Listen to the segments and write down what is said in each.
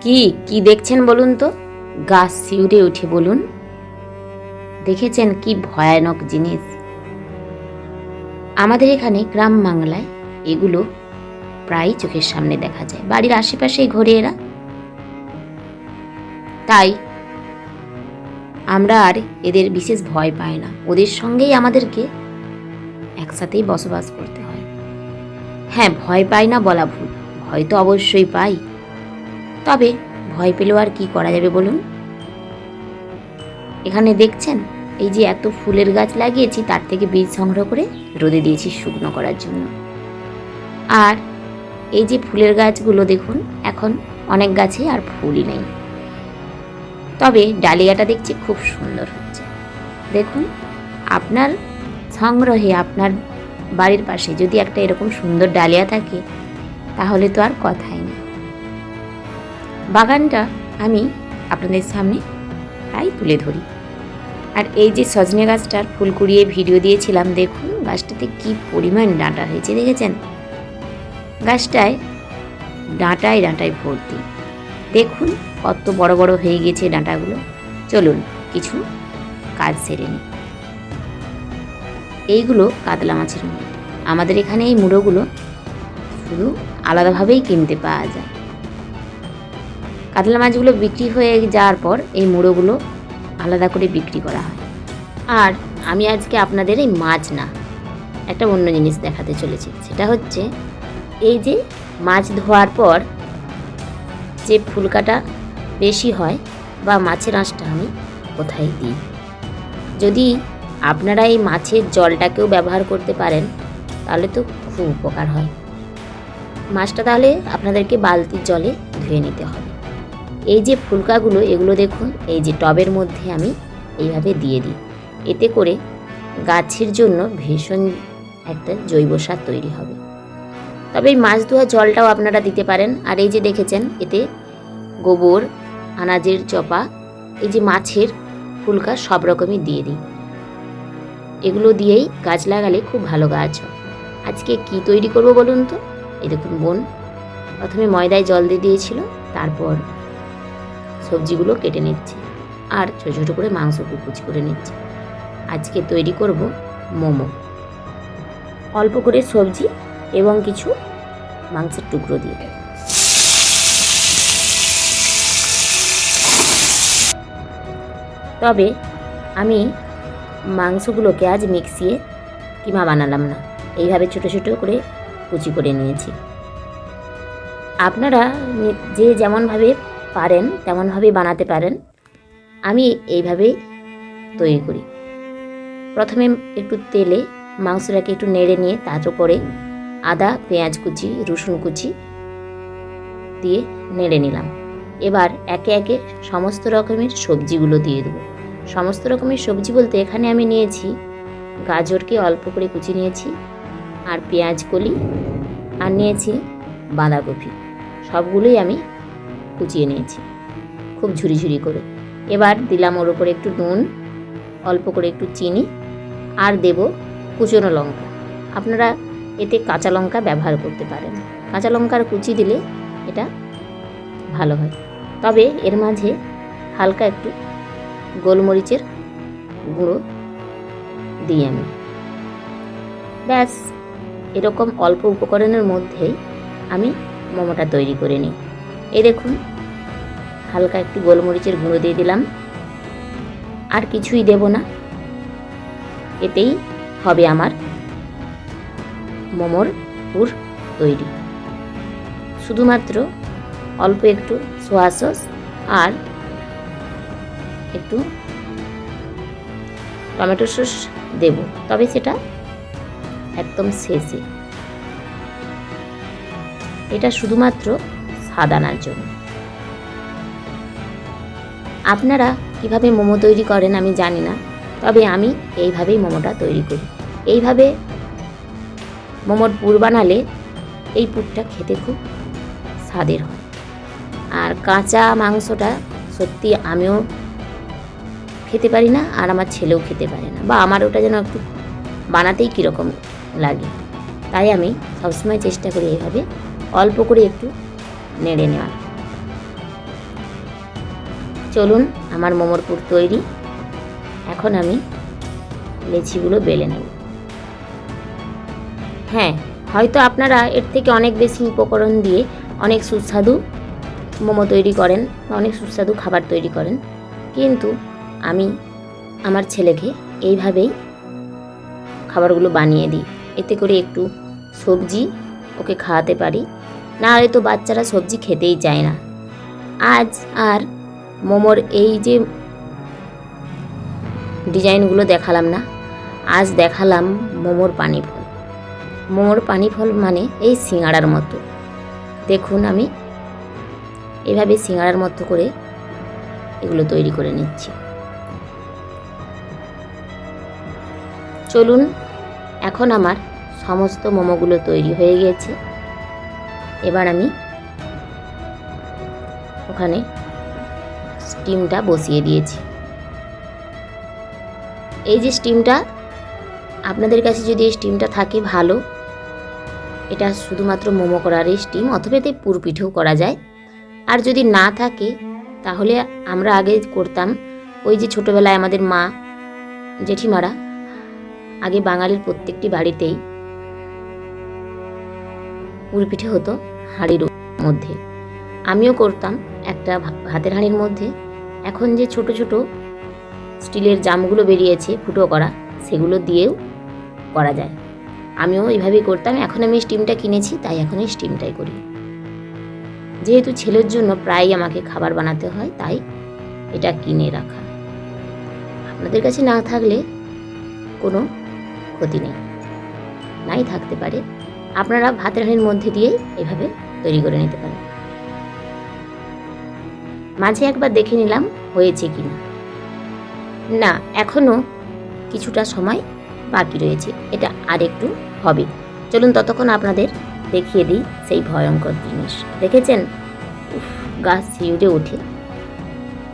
কি কি দেখছেন বলুন তো? গাছ শিউরে উঠে বলুন। দেখেছেন কি ভয়ানক জিনিস? আমাদের এখানে গ্রাম বাংলায় এগুলো প্রায় চোখের সামনে দেখা যায়। বাড়ির আশেপাশেই ঘোরে এরা। তাই আমরা আর এদের বিশেষ ভয় পাই না। ওদের সঙ্গেই আমাদেরকে একসাথেই বসবাস করতে হয়। হ্যাঁ ভয় পাই না বলা ভুল। ভয় তো অবশ্যই পাই। তবে ভয় পেলেও আর কি করা যাবে বলুন? এখানে দেখছেন, এই যে এত ফুলের গাছ লাগিয়েছি, তার থেকে বীজ সংগ্রহ করে রোদে দিয়েছি শুকনো করার জন্য। আর এই যে ফুলের গাছগুলো দেখুন, এখন অনেক গাছে আর ফুলই নেই। তবে ডালিয়াটা দেখছি খুব সুন্দর হচ্ছে। দেখুন, আপনার সংগ্রহে, আপনার বাড়ির পাশে যদি একটা এরকম সুন্দর ডালিয়া থাকে, তাহলে তো আর কথাই নেই। বাগানটা আমি আপনাদের সামনে প্রায় তুলে ধরি। আর এই যে সজনে গাছটার ফুল কুড়িয়ে ভিডিও দিয়েছিলাম, দেখুন গাছটাতে কি পরিমাণ ডাঁটা হয়েছে, দেখেছেন? গাছটায় ডাঁটায় ডাঁটায় ভর্তি। দেখুন কত বড় বড় হয়ে গেছে ডাঁটাগুলো। চলুন কিছু কাজ সেরে নিই। এইগুলো কাতলা মাছের মুড়ো। আমাদের এখানে এই মুড়োগুলো শুধু আলাদাভাবেই কিনতে পাওয়া যায়। কাতলা মাছগুলো বিক্রি হয়ে যাওয়ার পর এই মুড়োগুলো আলাদা করে বিক্রি করা হয়। আর আমি আজকে আপনাদের এই মাছ না, একটা অন্য জিনিস দেখাতে চলেছি। সেটা হচ্ছে এই যে মাছ ধোয়ার পর যে ফুলকাটা বেশি হয় বা মাছের আঁশটা আমি কোথায় দিই? যদি আপনারা এই মাছের জলটাকেও ব্যবহার করতে পারেন, তাহলে তো খুব উপকার হয়। মাছটা তাহলে আপনাদেরকে বালতির জলে ধুয়ে নিতে হবে। এই যে ফুলকাগুলো, এগুলো দেখুন, এই যে টবের মধ্যে আমি এইভাবে দিয়ে দিই। এতে করে গাছের জন্য ভীষণ একটা জৈব সার তৈরি হবে। তবে এই মাছ ধোয়া জলটাও আপনারা দিতে পারেন। আর এই যে দেখেছেন, এতে গোবর, আনাজের চপা, এই যে মাছের ফুলকা সব রকমই দিয়ে দিই। এগুলো দিয়েই গাছ লাগালে খুব ভালো গাছ হয়। আজকে কি তৈরি করব বলুন তো? দেখুন, বোন প্রথমে ময়দায় জল দিয়ে দিয়েছিল, তারপর সবজিগুলো কেটে নিচ্ছি আর ছোটো ছোটো করে মাংস কুচি করে নিচ্ছি। আজকে তৈরি করব মোমো। অল্প করে সবজি এবং কিছু মাংসের টুকরো দিয়ে। তবে আমি মাংসগুলোকে আজ মিক্সিয়ে কিমা বানালাম না। এইভাবে ছোটো ছোটো করে কুচি করে নিয়েছি। আপনারা যে যেমনভাবে পারেন তেমনভাবে বানাতে পারেন। আমি এইভাবেই তৈরি করি। প্রথমে একটু তেলে মাংসটাকে একটু নেড়ে নিয়ে তার উপরে আদা, পেঁয়াজ কুচি, রসুন কুচি দিয়ে নেড়ে নিলাম। এবার একে একে সমস্ত রকমের সবজিগুলো দিয়ে দেবো। সমস্ত রকমের সবজি বলতে এখানে আমি নিয়েছি গাজরকে অল্প করে কুচি নিয়েছি আর পেঁয়াজ কলি, আর নিয়েছি বাঁধাকপি। সবগুলোই আমি কুচিয়ে নিয়েছি। খুব ঝুরি ঝুরি করে। এবার দিলাম ওর উপরে একটু নুন, অল্প করে একটু চিনি আর দেব কুচনো লঙ্কা। আপনারা এতে কাঁচা লঙ্কা ব্যবহার করতে পারেন। কাঁচা লঙ্কার কুচি দিলে এটা ভালো হয়। তবে এর মাঝে হালকা একটু গোলমরিচের গুঁড়ো দিই আমি। ব্যাস, এরকম অল্প উপকরণের মধ্যেই আমি মোমোটা তৈরি করে নিই। এই দেখুন, হালকা একটু গোলমরিচের গুঁড়ো দিয়ে দিলাম। আর কিছুই দেব না। এতেই হবে আমার মোমোর পুর তৈরি। শুধুমাত্র অল্প একটু সোয়া সস আর একটু টমেটো সস দেব, তবে সেটা একদম শেষে। এটা শুধুমাত্র স্বাদ আনার জন্য। আপনারা কীভাবে মোমো তৈরি করেন আমি জানি না, তবে আমি এইভাবেই মোমোটা তৈরি করি। এইভাবে মোমোর পুর বানালে এই পুরটা খেতে খুব স্বাদের হয়। আর কাঁচা মাংসটা সত্যি আমিও খেতে পারি না, আর আমার ছেলেও খেতে পারে না, বা আমার ওটা যেন একটু বানাতেই কীরকম লাগে। তাই আমি সবসময় চেষ্টা করি এইভাবে অল্প করে একটু নেড়ে নেওয়ার। চলুন আমার মোমোর পুর তৈরি। এখন আমি লেচিগুলো বেলে নেব। হ্যাঁ হয়তো আপনারা এর থেকে অনেক বেশি উপকরণ দিয়ে অনেক সুস্বাদু মোমো তৈরি করেন বা অনেক সুস্বাদু খাবার তৈরি করেন। কিন্তু আমি আমার ছেলেকে এইভাবেই খাবারগুলো বানিয়ে দিই। এতে করে একটু সবজি ওকে খাওয়াতে পারি। না হলে তো বাচ্চারা সবজি খেতেই চায় না। আজ আর মোমোর এই যে ডিজাইনগুলো দেখালাম না, আজ দেখালাম মোমোর পানি ফল মোমোর পানি ফল মানে এই সিঙাড়ার মতো। দেখুন আমি এভাবে সিঙাড়ার মতো করে এগুলো তৈরি করে নিচ্ছি। চলুন, এখন আমার সমস্ত মোমোগুলো তৈরি হয়ে গেছে। এবার আমি ওখানে স্টিমটা বসিয়ে দিয়েছি। এই যে স্টিমটা, আপনাদের কাছে যদি এই স্টিমটা থাকে ভালো, এটা শুধুমাত্র মোমো করারই স্টিম, অথবা এতে পুর পিঠেও করা যায়। আর যদি না থাকে, তাহলে আমরা আগে করতাম ওই যে ছোটোবেলায় আমাদের মা, জেঠিমারা আগে বাঙালির প্রত্যেকটি বাড়িতেই পুর পিঠে হতো। হাঁড়ির মধ্যে। আমিও করতাম একটা ভাতের হাঁড়ির মধ্যে। এখন যে ছোট ছোট স্টিলের জামগুলো বেরিয়েছে ফুটো করা, সেগুলো দিয়েও করা যায়। আমিও এইভাবেই করতাম। এখন আমি স্টিমটা কিনেছি, তাই এখন এই স্টিমটাই করি। যেহেতু ছেলের জন্য প্রায়ই আমাকে খাবার বানাতে হয়, তাই এটা কিনে রাখা। আপনাদের কাছে না থাকলে কোনো ক্ষতি নেই। নাই থাকতে পারে। আপনারা ভাতের হাঁড়ির মধ্যে দিয়ে এভাবে তৈরি করে নিতে পারেন। মাঝে একবার দেখে নিলাম হয়েছে কি না। না এখনও কিছুটা সময় বাকি রয়েছে। এটা আর একটু হবে। চলুন ততক্ষণ আপনাদের দেখিয়ে দিই সেই ভয়ঙ্কর জিনিস। দেখেছেন? গাছ শিউড়ে ওঠে।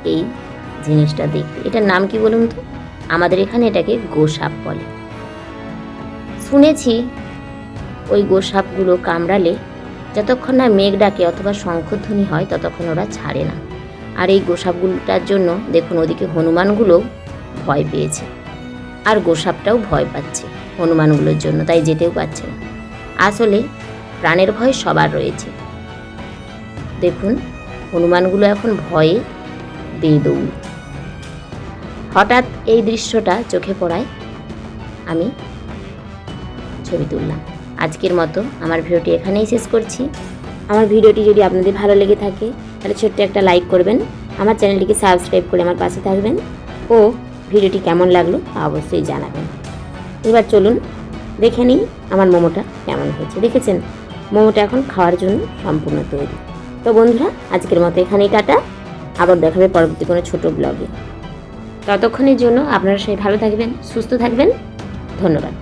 এই জিনিসটা দেখতে। এটার নাম কি বলুন তো? আমাদের এখানে এটাকে গোসাপ বলে। শুনেছি ওই গোসাপগুলো কামড়ালে যতক্ষণ না মেঘ ডাকে অথবা শঙ্খধ্বনি হয়, ততক্ষণ ওরা ছাড়ে না। আর এই গোসাপগুলোটার জন্য দেখুন ওদিকে হনুমানগুলো ভয় পেয়েছে। আর গোসাপটাও ভয় পাচ্ছে হনুমানগুলোর জন্য, তাই যেতেও পারছে না। আসলে প্রাণের ভয় সবার রয়েছে। দেখুন, হনুমানগুলো এখন ভয়ে বেদৌড়। হঠাৎ এই দৃশ্যটা চোখে পড়ায় আমি ছবি তুললাম। আজকের মতো আমার ভিডিওটি এখানেই শেষ করছি। আমার ভিডিওটি যদি আপনাদের ভালো লেগে থাকে, তাহলে ছোট্ট একটা লাইক করবেন, আমার চ্যানেলটিকে সাবস্ক্রাইব করে আমার পাশে থাকবেন ও ভিডিওটি কেমন লাগল তা অবশ্যই জানাবেন। এবার চলুন দেখে নিই আমার মোমোটা কেমন হয়েছে। দেখেছেন? মোমোটা এখন খাওয়ার জন্য সম্পূর্ণ তৈরি। তো বন্ধুরা, আজকের মতো এখানেই টাটা। আবার দেখাবে পরবর্তী কোনো ছোট ব্লগে। ততক্ষণের জন্য আপনারা সেই ভালো থাকবেন, সুস্থ থাকবেন। ধন্যবাদ।